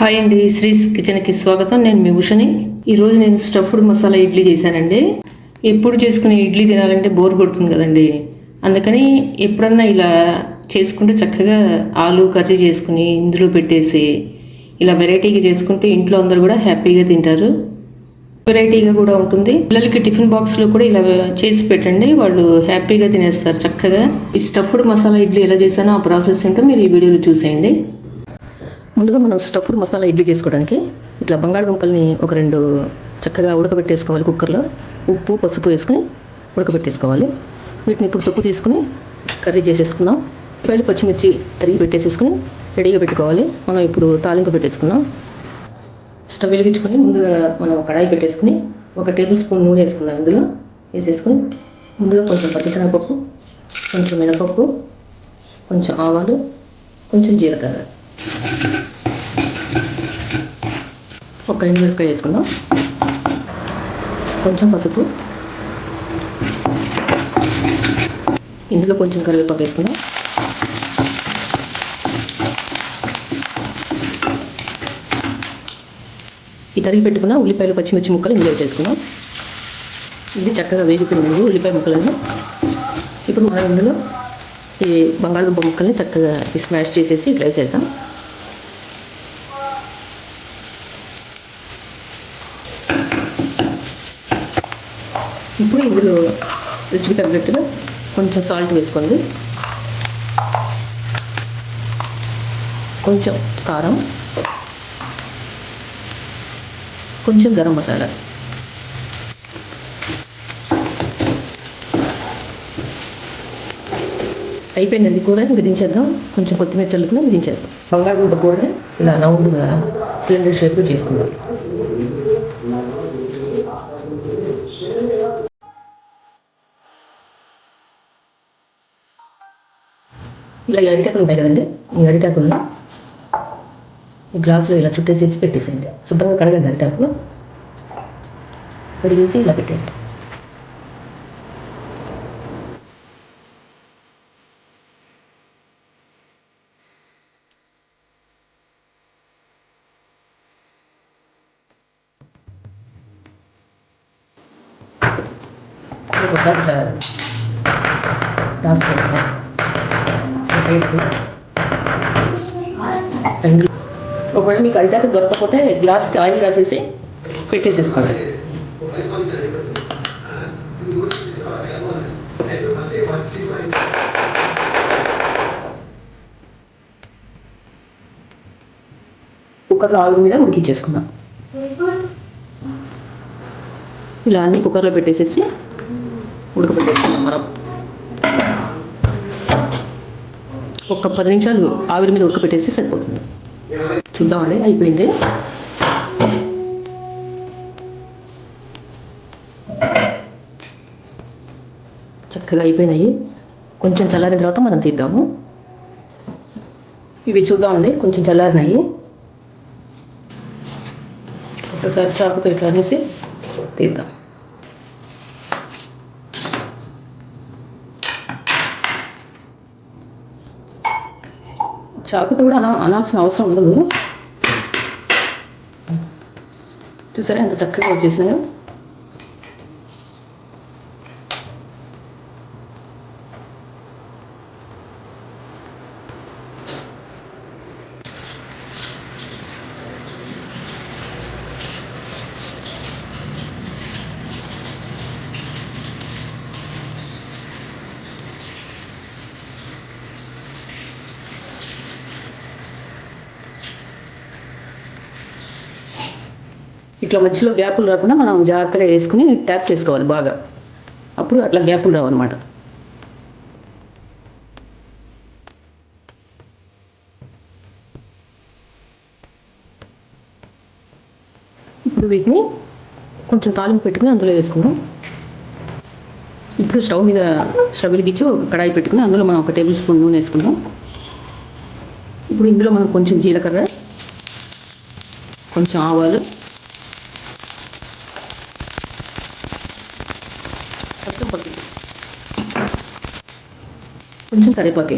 Hi అండి శ్రీస్ కిచెన్కి స్వాగతం. నేను మీ ఉషని. ఈరోజు నేను స్టఫ్డ్ మసాలా ఇడ్లీ చేశానండి. ఎప్పుడు చేసుకునే ఇడ్లీ తినాలంటే బోర్ కొడుతుంది కదండి. అందుకని ఎప్పుడన్నా ఇలా చేసుకుంటే చక్కగా ఆలు కర్రీ చేసుకుని ఇందులో పెట్టేసి ఇలా వెరైటీగా చేసుకుంటే ఇంట్లో అందరూ కూడా హ్యాపీగా తింటారు. వెరైటీగా కూడా ఉంటుంది. పిల్లలకి టిఫిన్ బాక్స్లో కూడా ఇలా చేసి పెట్టండి. వాళ్ళు హ్యాపీగా తినేస్తారు చక్కగా. ఈ స్టఫ్డ్ మసాలా ఇడ్లీ ఎలా చేశానో ఆ ప్రాసెస్ ఏంటో మీరు ఈ వీడియోలో చూసేయండి. ముందుగా మనం స్టఫ్డ్ మసాలా ఇడ్లీ చేసుకోవడానికి ఇట్లా బంగాళదుంపల్ని ఒక రెండు చక్కగా ఉడకబెట్టేసుకోవాలి కుక్కర్లో. ఉప్పు పసుపు వేసుకుని ఉడకబెట్టేసుకోవాలి. వీటిని ఇప్పుడు సొప్పు తీసుకుని కర్రీ చేసేసుకుందాం. ఉల్లిపాయలు పచ్చిమిర్చి తరిగి పెట్టేసేసుకుని రెడీగా పెట్టుకోవాలి. మనం ఇప్పుడు తాలింపు పెట్టేసుకుందాం. స్టవ్ వెలిగించుకొని ముందుగా మనం కడాయి పెట్టేసుకుని ఒక టేబుల్ స్పూన్ నూనె వేసుకుందాం ఇందులో. వేసేసుకుని ముందుగా కొంచెం పచ్చిశనగపప్పు కొంచెం మినపప్పు కొంచెం ఆవాలు కొంచెం జీలకర్ర. ఒక ఎండుమిరపకాయ వేసుకుందాం కొంచెం పసుపు. ఇందులో కొంచెం కరివేపాకు వేసుకుందాం. ఈ తరిగి పెట్టుకున్న ఉల్లిపాయలు పచ్చిమిర్చి ముక్కలు ఇందులో వేసేసుకుందాం. ఇది చక్కగా వేగిపోయింది ఉల్లిపాయ ముక్కలను ఇప్పుడు మనం ఇందులో ఈ బంగాళదుంప ముక్కల్ని చక్కగా స్మాష్ చేసేసి ఇట్లా వేసేద్దాం. ఇప్పుడు ఇందులో రుచికి తగ్గట్టుగా కొంచెం సాల్ట్ వేసుకోండి. కొంచెం కారం. కొంచెం గరం మసాలా. అయిపోయిందండి కూర ఇంక దించేద్దాం. కొంచెం కొత్తిమీర చల్లుకుని దించేద్దాం. బంగాళదుంప కూర ఇలా రౌండ్గా సిలిండర్ షేప్లో చేసుకుందాం. ఇలా ఈ అరిటాకులు ఉంటాయి కదండి. ఈ అరిటాకుల్లో ఈ గ్లాసులో ఇలా చుట్టేసేసి పెట్టేసేయండి. శుభ్రంగా కడగండి అరిటాకులు. కడిగేసి ఇలా పెట్టండి ఒకసారి ఇట్లా ఒకవేళ మీకు అరిటాకు దొరకకపోతే గ్లాస్కి ఆయిల్ రాసేసి పెట్టేసేసుకోండి కుక్కర్లో ఆవిరి మీద ఉడికించేసుకుందాం ఇలా అన్ని కుక్కర్లో పెట్టేసేసి ఉడకబెట్టేసుకుందాం మనం ఒక పది నిమిషాలు ఆవిరి మీద ఉడకబెట్టేసి సరిపోతుంది. చూద్దామండి అయిపోయింది. చక్కగా అయిపోయినాయి. కొంచెం చల్లారిన తర్వాత మనం తీద్దాము. ఇవి చూద్దామండి కొంచెం చల్లారినాయి. ఒకసారి చాకుతో ఇట్లా అనేసి తీద్దాం. చాకుతో కూడా అన అనాల్సిన అవసరం ఉండదు. చూసారా ఎంత చక్కగా వచ్చేసినాయో ఇట్లా మధ్యలో గ్యాపులు రాకుండా మనం జాగ్రత్తగా వేసుకుని ట్యాప్ చేసుకోవాలి బాగా. అప్పుడు అట్లా గ్యాపులు రావు అనమాట ఇప్పుడు వీటిని కొంచెం తాలింపు పెట్టుకుని అందులో వేసుకుందాం. ఇప్పుడు స్టవ్ మీద స్టవ్ వెలిగించి ఒక కడాయి పెట్టుకుని అందులో మనం ఒక టేబుల్ స్పూన్ నూనె వేసుకుందాం. ఇప్పుడు ఇందులో మనం కొంచెం జీలకర్ర కొంచెం ఆవాలు కొంచెం కరివేపాకు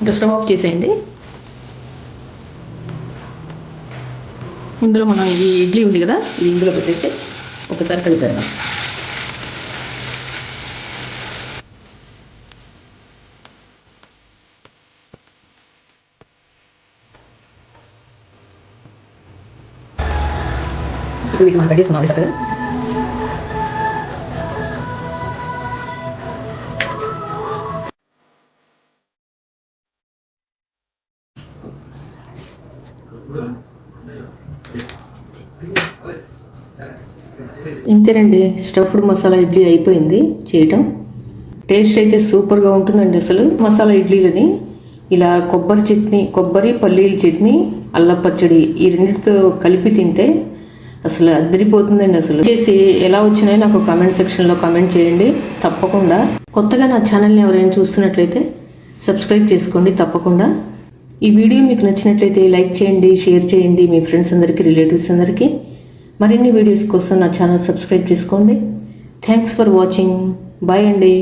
ఇంకా స్టవ్ ఆఫ్ చేసేయండి. ఇందులో మనం ఈ ఇడ్లీ ఉంది కదా ఇది ఇందులో పెట్టేస్తే ఒకసారి కలిపేద్దాం ఇప్పుడు వీటిని మనం పెట్టేసుకున్నాం చక్కగా ఇంతేనండి స్టఫ్డ్ మసాలా ఇడ్లీ అయిపోయింది చేయటం. టేస్ట్ అయితే సూపర్గా ఉంటుందండి అసలు. మసాలా ఇడ్లీలని ఇలా కొబ్బరి చట్నీ కొబ్బరి పల్లీల చట్నీ అల్లం పచ్చడి ఈ రెండింటితో కలిపి తింటే అసలు అద్దరిపోతుందండి అసలు. చేసి ఎలా వచ్చినాయో నాకు కామెంట్ సెక్షన్లో కామెంట్ చేయండి. తప్పకుండా. కొత్తగా నా ఛానల్ని ఎవరైనా చూస్తున్నట్లయితే సబ్స్క్రైబ్ చేసుకోండి తప్పకుండా. ఈ వీడియో మీకు నచ్చినట్లయితే లైక్ చేయండి షేర్ చేయండి మీ ఫ్రెండ్స్ అందరికీ రిలేటివ్స్ అందరికీ. మరిన్ని వీడియోస్ కోసం నా ఛానల్ సబ్స్క్రైబ్ చేసుకోండి. థ్యాంక్స్ ఫర్ వాచింగ్ బాయ్ అండి.